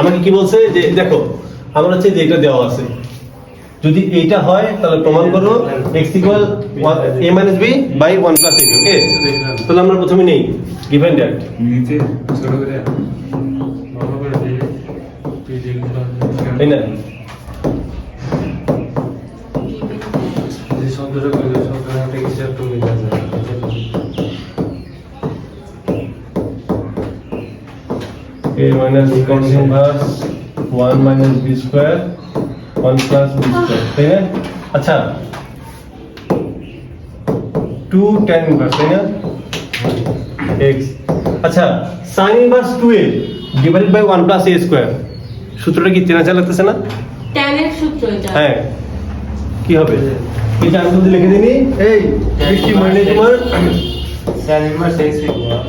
আমাকে কি বলছে যে দেখো আমার হচ্ছে যে এটা দেওয়া আছে। যদি এইটা হয় তাহলে প্রমাণ করো x equal a minus b by one plus a okay তাহলে আমরা প্রথমে নেই গিভেন দিয়ে তুই না। করে একটা a minus cos inverse 1 minus b square 1 plus b square তাই না আচ্ছা 2 tan inverse তাই না x আচ্ছা sin inverse 2a divided by 1 plus a square সূত্রটা কি চেনা চালাতেছে না ট্যানের সূত্র এটা হ্যাঁ কি হবে এটা আমি লিখে দিই এই বৃষ্টি মানে তোমার স্যার ইনভার্স এক্স ইকুয়াল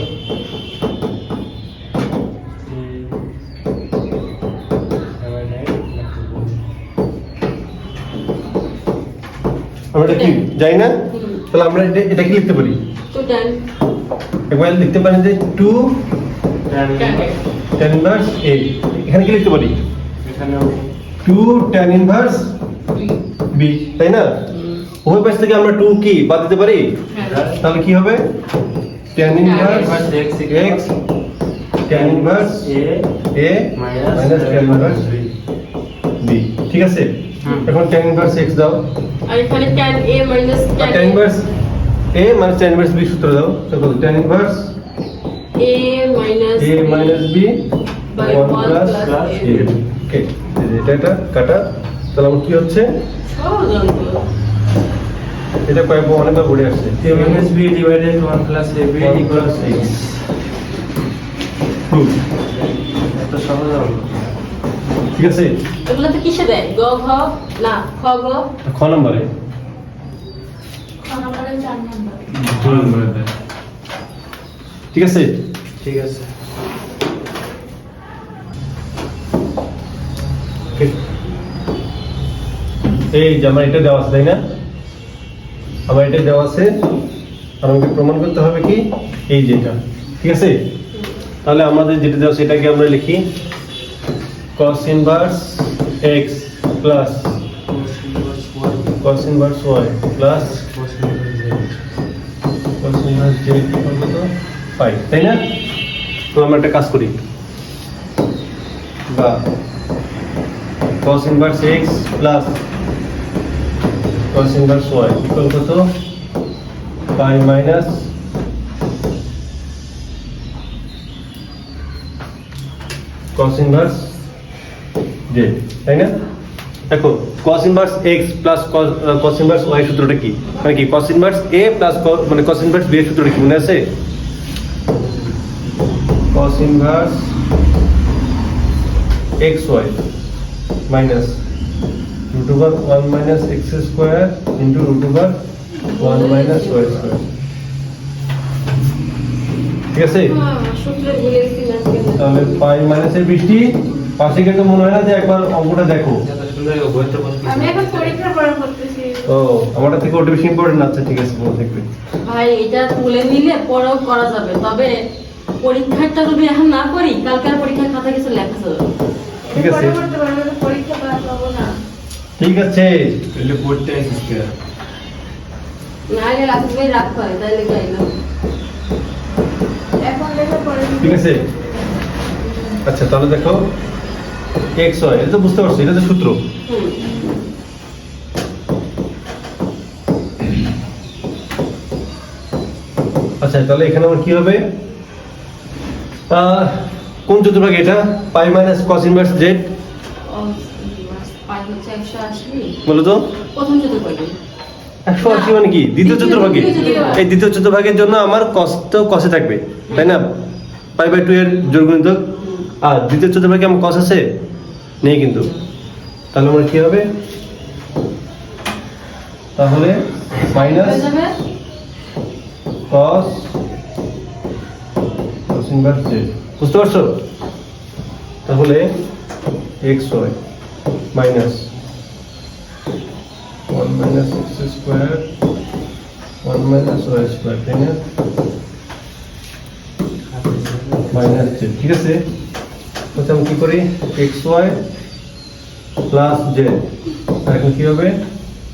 আমরা এটা কি যাই না? তাহলে আমরা এটা এটা কি লিখতে পারি? তো একবার লিখতে পারেন যে 2 tan inverse. a এখানে কি লিখতে পারি? 2 tan inverse b তাই না? উভয় পাশ থেকে আমরা 2 কি বাদ দিতে পারি? হ্যাঁ। তাহলে কি হবে? Tan inverse x x tan inverse A a Minus minus tan inverse ঠিক আছে। Hmm. এখন 10 ভার্স x দাও। আর এখানে tan a tan 10 inverse a tan inverse b সূত্র দাও। দেখো tan inverse a a b 1 a. Okay এটা এটা কাটা তাহলে আমার কি হচ্ছে? এটা পাইব অনেকটা ঘুরে আসছে। A b 1 a b 6 2 এটা হচ্ছে সহজ হলো ঠিক আছে? এগুলো তো কিসে দেয়? গ ঘ না খ গ? খ নম্বরে। ঠিক আছে? ঠিক আছে। এই যে আমার এটা দেওয়া আছে তাই না? আমার এটা দেওয়া আছে। আর আমাকে প্রমাণ করতে হবে কি? এই যেটা ঠিক আছে? তাহলে আমাদের যেটা দেওয়া সেটাকে আমরা লিখি। Cos inverse x plus cos inverse y plus cos inverse z equal কত 5 তাই না তো আমরা একটা কাজ করি বা cos inverse x plus cos inverse y equal কত pi minus cos inverse z তাই না দেখো cos inverse x plus cos inverse y সূত্রটা কি মানে কি cos inverse a co- মানে cos inverse b এর সূত্রটা কি মনে আছে cos inverse xy minus root over 1 minus x square into root over 1 minus y square ঠিক আছে হ্যাঁ। তাহলে পাই মাইনাসের বৃষ্টি পাশে কিন্তু মনে হয় না যে একবার অঙ্কটা দেখো। আমি এখন পরীক্ষা করা করতেছি। ও আমারটা থেকে ওটা বেশি ইম্পর্টেন্ট আচ্ছা ঠিক আছে মনে থাকবে ভাই এটা তুলে নিলে পরেও করা যাবে তবে পরীক্ষাটা যদি এখন না করি কালকার পরীক্ষার খাতা কিছু লেখা যাবে ঠিক আছে। পরীক্ষা পাবো না। ঠিক আছে। তাহলে পড়তে আসিস কে না রাখি এখন লেখা পরে। ঠিক আছে। আচ্ছা তাহলে দেখো। এক্স হয় এটা তো বুঝতে পারছ এটা তো সূত্র। আচ্ছা তাহলে এখানে আমার কি হবে? কোন চতুর্ভাগ এটা? Pi minus cos inverse z পাঁচ একশো আশি বলো তো। একশো আশি মানে কি? দ্বিতীয় চতুর্ভাগে। এই দ্বিতীয় চতুর্ভাগের জন্য আমার তো কসে থাকবে তাই না? পাই বাই টু এর জোরগুণিত আর দ্বিতীয় চতুর্ভাগে আমার কস আছে? নেই কিন্তু। তাহলে আমার কি হবে? তাহলে মাইনাস cos cos বুঝতে পারছ? তাহলে x y minus 1 minus x square 1 minus y square তাই না? মাইনাস ঠিক আছে? হচ্ছে আমি কি করি? এক্স ওয়াই প্লাস জেড আর এখন কি হবে?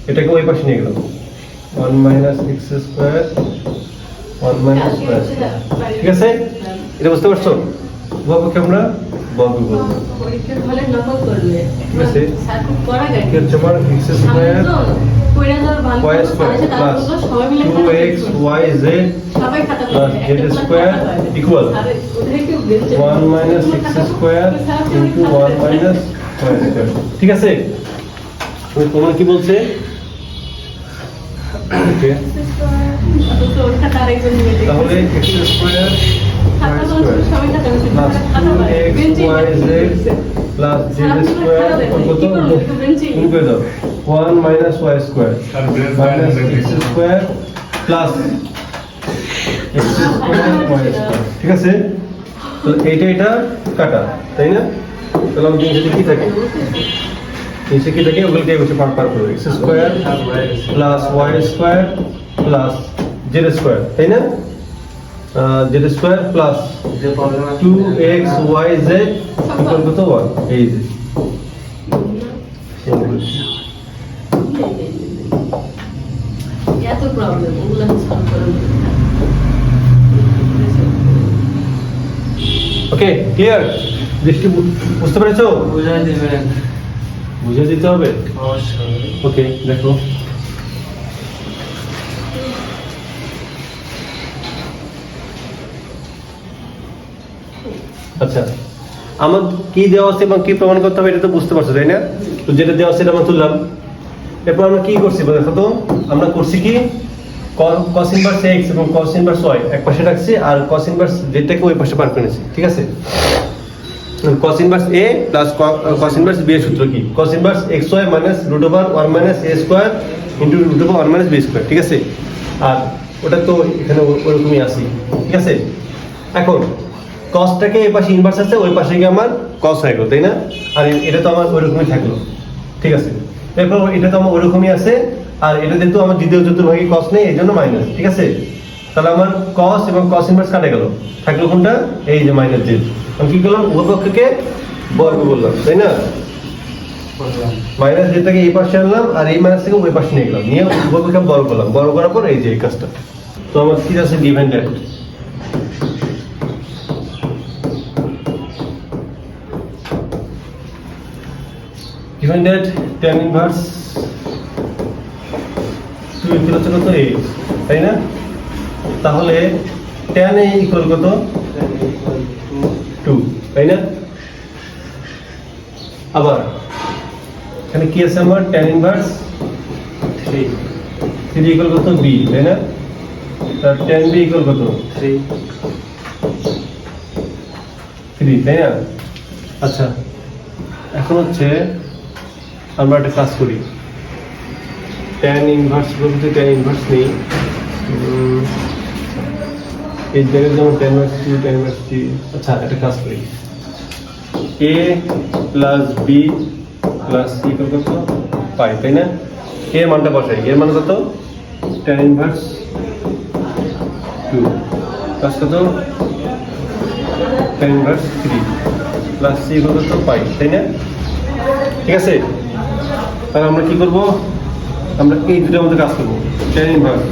এটাকে ওই পাশে নিয়ে গেলাম। One minus x square one minus ঠিক আছে? এটা বুঝতে পারছ? উভয়পক্ষে আমরা one minus x square into one minus ঠিক আছে? তুমি তোমার কি বলছে? দেখছে। তাহলে x square plus square one minus y square x square square ঠিক আছে তো এইটা এটা কাটা তাই না তাহলে আমাদের নিচে কি থাকে নিচে কি থাকে ওগুলোকে বসে x square plus y square plus z square তাই না z square plus two x y z equal কত ওয়ান এই যে। এত প্রবলেম ওগুলো সলভ করার ওকে ক্লিয়ার দৃষ্টি বুঝতে পেরেছ? বুঝাই দিবেন। বুঝে দিতে হবে। অবশ্যই। ওকে দেখো। আচ্ছা। আমার কি দেওয়া আছে এবং কি প্রমাণ করতে হবে এটা তো বুঝতে পারছ তাই না? তো যেটা দেওয়া আছে এটা আমরা তুললাম। এরপর আমরা কি করছি দেখো তো? আমরা করছি কি? কস ইনভার্স এক্স এবং কস ইনভার্স ওয়াই এক পাশে রাখছি আর কস ইনভার্স যেটাকে ওই পাশে পার করেছি ঠিক আছে? inverse a plus co- uh, cos inverse এর সূত্র কি? cos inverse xy minus root over 1 minus a square into root over 1 minus b square ঠিক আছে? আর ওটা তো এখানে ওরকমই আছে ঠিক আছে? এখন cosটাকে এই পাশে ইনভার্স আছে, ওই পাশে গিয়ে আমার cos হয়ে গেল, তাই না? আর এটা তো আমার ওইরকমই থাকল, ঠিক আছে? এরপর এটা তো আমার ওইরকমই আছে, আর এটা যেহেতু আমার দ্বিতীয় চতুর্ভাগে কস নেই, এই জন্য মাইনাস ঠিক আছে? তাহলে আমার কস এবং কস ইনভার্স কাটে গেল। থাকল কোনটা? এই যে মাইনাস জেড আমি কি করলাম? উভয়পক্ষকে বর্গ বললাম তাই না? মাইনাস জেডটাকে এই পাশে আনলাম, আর এই মাইনাস থেকে ওই পাশে নিয়ে গেলাম। নিয়ে উভয়পক্ষকে বর্গ করলাম। বর্গ করার পর এই যে এই কাজটা। তো আমার কি আছে that given that tan inverse two equal হচ্ছে কত? এই তাই না? তাহলে টেন এ ইকুয়াল কত? টু তাই না? আবার, এখানে কি আছে আমার? Tan inverse three three equal কত? বি তাই না? তার টেন বি ইকুয়াল কত? থ্রি থ্রি তাই না? আচ্ছা এখন হচ্ছে আমরা একটা কাজ করি। ট্যান ইনভার্স বলতে ট্যান ইনভার্স নেই। এই জায়গায় যেমন tan inverse two tan inverse three আচ্ছা একটা কাজ করি। A plus b plus c কত? পাই তাই না? এর মানটা বসাই। এর মান কত? ট্যান ইনভার্স টু প্লাস কত? Tan inverse three plus c কত? পাই তাই না? ঠিক আছে? তাহলে আমরা কি করব? আমরা এই দুটোর মধ্যে কাজ করব। Tan inverse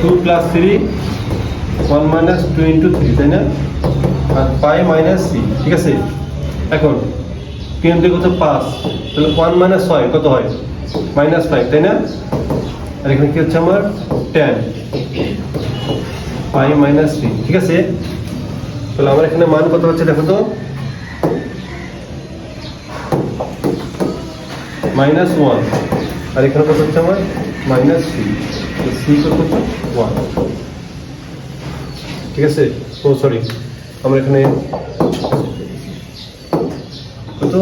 two plus three one minus two into three তাই না? আর পাই মাইনাস সি ঠিক আছে? এখন তিন থেকে কত? পাঁচ। তাহলে ওয়ান মাইনাস ছয়, কত হয়? মাইনাস ফাইভ তাই না? আর এখানে কি হচ্ছে আমার? টেন পাই মাইনাস থ্রি ঠিক আছে? তাহলে আমার এখানে মান কত হচ্ছে দেখো তো? মাইনাস ওয়ান আর এখানে কত হচ্ছে আমার? মাইনাস থ্রি সি কত হচ্ছে ওয়ান ঠিক আছে? ও সরি আমরা এখানে কত?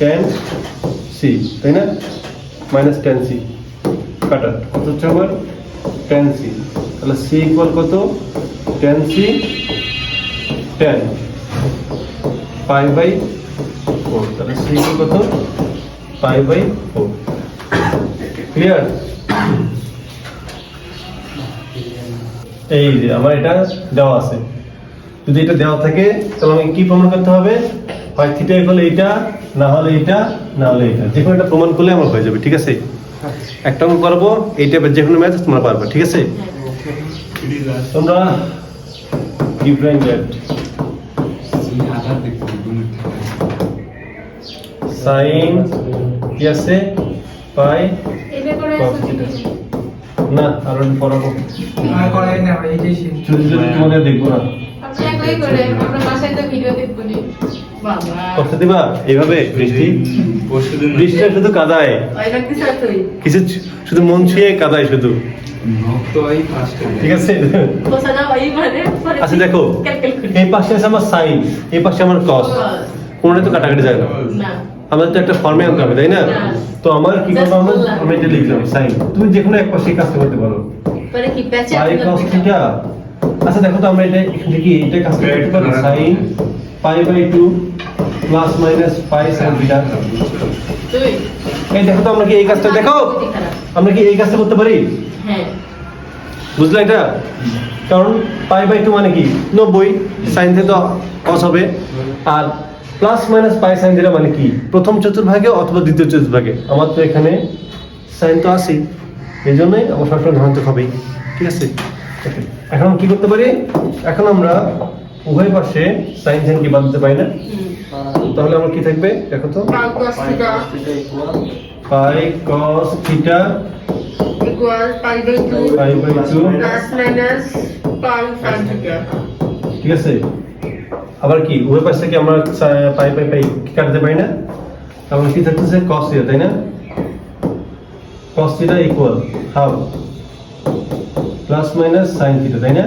টেন সি তাই না? মাইনাস টেন সি কাটা। কত হচ্ছে আমার? টেন সি তাহলে সি ইকুয়াল কত? Tan c tan pi by four তাহলে সি ইকুয়াল কত? পাই বাই ফোর ক্লিয়ার এই যে আমার এটা দেওয়া আছে। যদি এটা দেওয়া থাকে, তাহলে আমাকে কি প্রমাণ করতে হবে? হয় থিটা হলে এইটা, না হলে এইটা, না হলে এইটা। যে কোনো একটা প্রমাণ করলে আমার হয়ে যাবে, ঠিক আছে? একটা অঙ্ক করব এই টাইপের যে কোনো ম্যাথ তোমরা পারবে, ঠিক আছে? তোমরা ডিফারেন্ট তুমি আধার দেখতে তুমি সাইন কি আছে? পাই। না আরও পড়াবো। শুধু শুধু তোমাদের দেখব না। বাবা। কষ্ট দিবা? এইভাবে বৃষ্টি? বৃষ্টিটা শুধু কাদায়? কিছু শুধু মন ছুঁয়ে কাদায় শুধু? ঠিক আছে। মানে আচ্ছা দেখো এই পাশে আছে আমার সাইন এই পাশে আমার কস কোনটা তো কাটাকাটি যায় না। আমাদের তো একটা ফর্মে আনতে হবে তাই না? না। তো আমার কি করব আমরা? বললাম। আমি এটা লিখলাম সাইন তুমি যে কোনো এক পাশে কাজ করতে পারো। পরে কি প্যাচে পাই কস থিটা আচ্ছা দেখো তো আমরা এটা এখান থেকে এটা কাজ করতে পারি sine pi by two plus minus pi sine theta এই দেখো তো আমরা কি এই কাজটা দেখো আমরা কি এই কাজটা করতে পারি? হ্যাঁ। বুঝলে এটা? কারণ পাই বাই টু মানে কি? নব্বই সাইন থিটা কস হবে। আর plus minus pi sine theta মানে কি? প্রথম চতুর্ভাগে অথবা দ্বিতীয় চতুর্ভাগে? আমার তো এখানে সাইন তো আছেই। এই জন্যই আমার সবসময় ধনাত্মক হবেই। ঠিক আছে? এখন কি করতে পারি? এখন আমরা উভয় পাশে সাইন সাইন কি বাদ দিতে পারি না? তাহলে আমার কি থাকবে? দেখো তো। Pi cos theta pi cos theta equal pi by 2 pi by two plus minus pi sine theta ঠিক আছে? আবার কি উভয় পাশ থেকে আমরা পাই পাই পাই কি কাটতে পারি না? তাহলে কি থাকতেছে? কস থিটা তাই না? Cos theta equal half plus minus sine theta তাই না?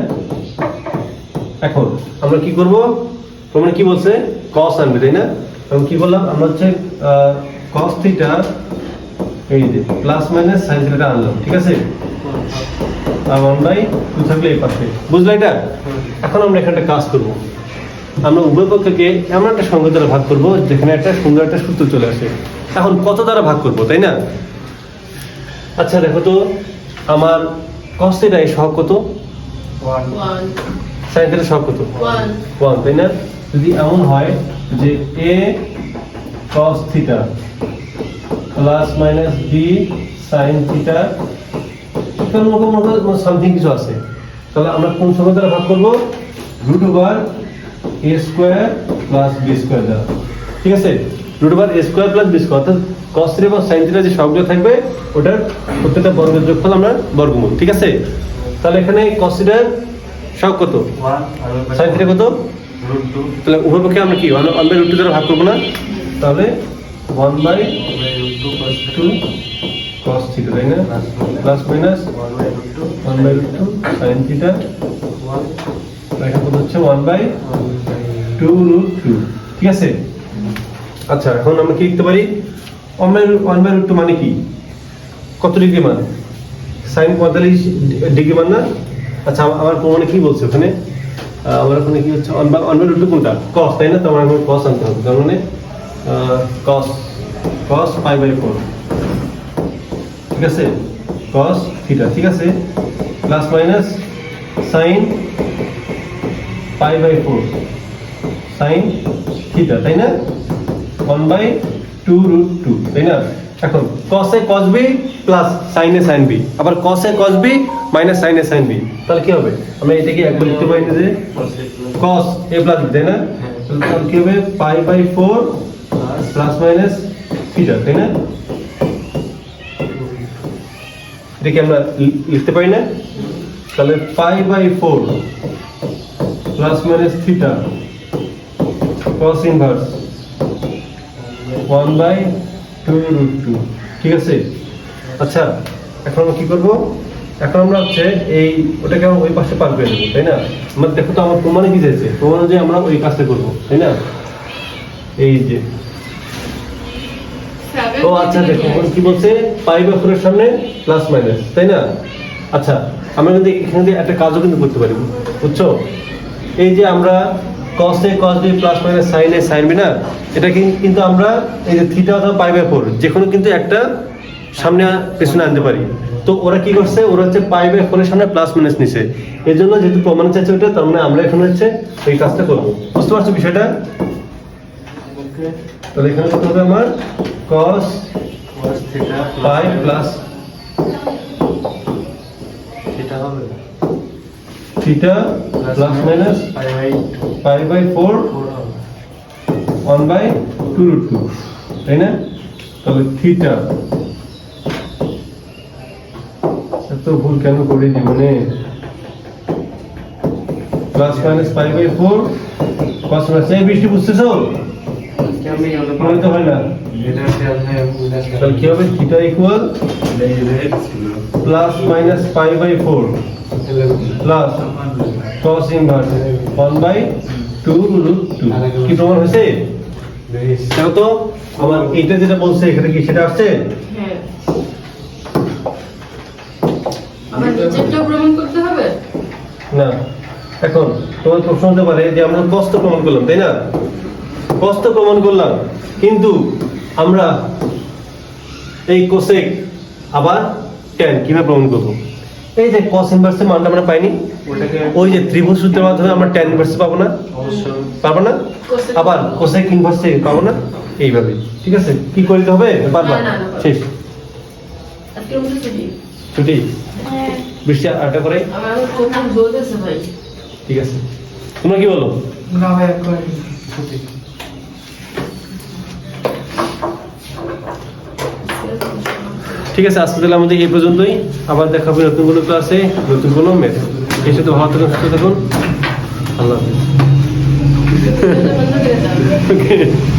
এখন আমরা কি করব? তোমরা কি বলছে? কস আনবে তাই না? তখন কি বললাম? আমরা হচ্ছে কস থিটা এই যে প্লাস মাইনাস সাইন থিটাটা আনলাম ঠিক আছে? আর ওয়ান বাই টু থাকলে এই পাশে। বুঝলে এটা? এখন আমরা এখানে একটা কাজ করব। আমরা উভয় পক্ষকে এমন একটা সংখ্যা দ্বারা ভাগ করব যেখানে একটা সুন্দর একটা সূত্র চলে আসে। এখন কত দ্বারা ভাগ করব তাই না? আচ্ছা দেখো তো আমার থিটা এই সহগ কত? ওয়ান 1 সাইন থিটা সহগ কত? ওয়ান তাই না? যদি এমন হয় যে a cos theta plus minus b sine theta something কিছু আছে। তাহলে আমরা কোন সংখ্যা দ্বারা ভাগ করব? Root over a square plus b square দ্বারা। ঠিক আছে? Root over a square plus b square অর্থাৎ কস এবং সাইন থিটা যে সবগুলো থাকবে ওটার প্রত্যেকটা বর্গের যোগফল আমরা বর্গমূল। ঠিক আছে? তাহলে এখানে কস থিটার সব কত? সাইন থিটা কত? তাহলে উভয় পক্ষে আমরা কি? ওয়ান বাই রুট টু দ্বারা ভাগ করব না? তাহলে one by two plus two cos theta তাই না? Plus minus one by root two one by root two sine theta one হচ্ছে one by two root two ঠিক আছে? আচ্ছা এখন আমরা কি লিখতে পারি? One by one by root two মানে কি? কত ডিগ্রি মান? সাইন পঁয়তাল্লিশ ডিগ্রি মান না? আচ্ছা আমার প্রমাণে কি বলছে ওখানে? আমার ওখানে কি হচ্ছে? One by one by root কোনটা? কস তাই না? তো আমার এখন কস আনতে হবে, তার cos cos five by four ঠিক আছে? কস থিটা ঠিক আছে? Plus minus sine pi by four. Sine theta, তাই না? One by two root two, তাই না? এখন কসে কস বি প্লাস সাইনে সাইন বি আবার কসে কস বি মাইনাস সাইনে সাইন বি তাহলে কি হবে? আমরা এটাকে একবার লিখতে পারি যে কস এ প্লাস তাই না? তাহলে কি হবে? Pi by four plus minus theta, তাই না? এটাকে আমরা লিখতে পারি না? তাহলে pi by four plus minus theta cos inverse one by two root two ঠিক আছে? আচ্ছা এখন আমরা কি করব? এখন আমরা হচ্ছে এই ওটাকে আমরা ওই পাশে পার করে দেবো তাই না? আমার দেখো তো আমার প্রমাণে কি চাইছে প্রমাণ যে আমরা ওই কাজটা করব তাই না? এই যে। ও আচ্ছা দেখো কি বলছে? পাই বা ফোরের সামনে প্লাস মাইনাস তাই না? আচ্ছা আমরা কিন্তু এখানে একটা কাজও কিন্তু করতে পারি বুঝছ? এই যে আমরা cos a cos b plus minus sine a sine b না এটা কিন- কিন্তু আমরা এই যে থিটা অথবা পাই বাই ফোর যে কোনো কিন্তু একটা সামনে পেছনে আনতে পারি। তো ওরা কি করছে? ওরা হচ্ছে পাই বাই ফোরের সামনে প্লাস মাইনাস নিছে। এর জন্য যেহেতু প্রমাণ চাইছে ওটা তার মানে আমরা এখন হচ্ছে এই কাজটা করব। বুঝতে পারছ বিষয়টা? তাহলে এখানে কত হবে আমার cos cos theta pi plus theta হবে। Theta plus minus pi by by four 4 হবে one by two root two তাই না? তাহলে থিটা এত ভুল কেন করে জীবনে? Plus minus pi by four cos minus এই বৃষ্টি বুঝতেছো? মনে তো হয় না। তাহলে কি হবে? Theta equal plus minus pi by four plus cos inverse 1 by 2 root 2 কি প্রমাণ হয়েছে? তো আমার এইটা যেটা বলছে এখানে কি সেটা আসছে? হ্যাঁ। আবার নিচেরটা প্রমাণ করতে হবে? না। এখন তোমার প্রশ্ন হতে পারে যে আমরা কষ্ট প্রমাণ করলাম তাই না? কষ্ট প্রমাণ করলাম কিন্তু আমরা এই কোসেক আবার ট্যান কীভাবে প্রমাণ করব? এই যে কস ইনভার্সের মানটা আমরা পাইনি ওই যে ত্রিভুজ সূত্রের মাধ্যমে আমরা ট্যান ইনভার্স পাবো না। অবশ্যই। পাবো না? আবার কোসেক ইনভার্সে পাবো না? এইভাবে। ঠিক আছে? কি করতে হবে? না, শেষ। ছুটি। ছুটি? হ্যাঁ। বৃষ্টি আটটা করে? ঠিক আছে। তোমরা কি বলো না ভাই এক করে ছুটি ঠিক আছে আজকে তাহলে আমাদের এই পর্যন্তই। আবার দেখা হবে নতুন কোনো ক্লাসে নতুন কোনো মেথড এই সাথে ভালো থাকুন সুস্থ থাকুন। আল্লাহ হাফিজ।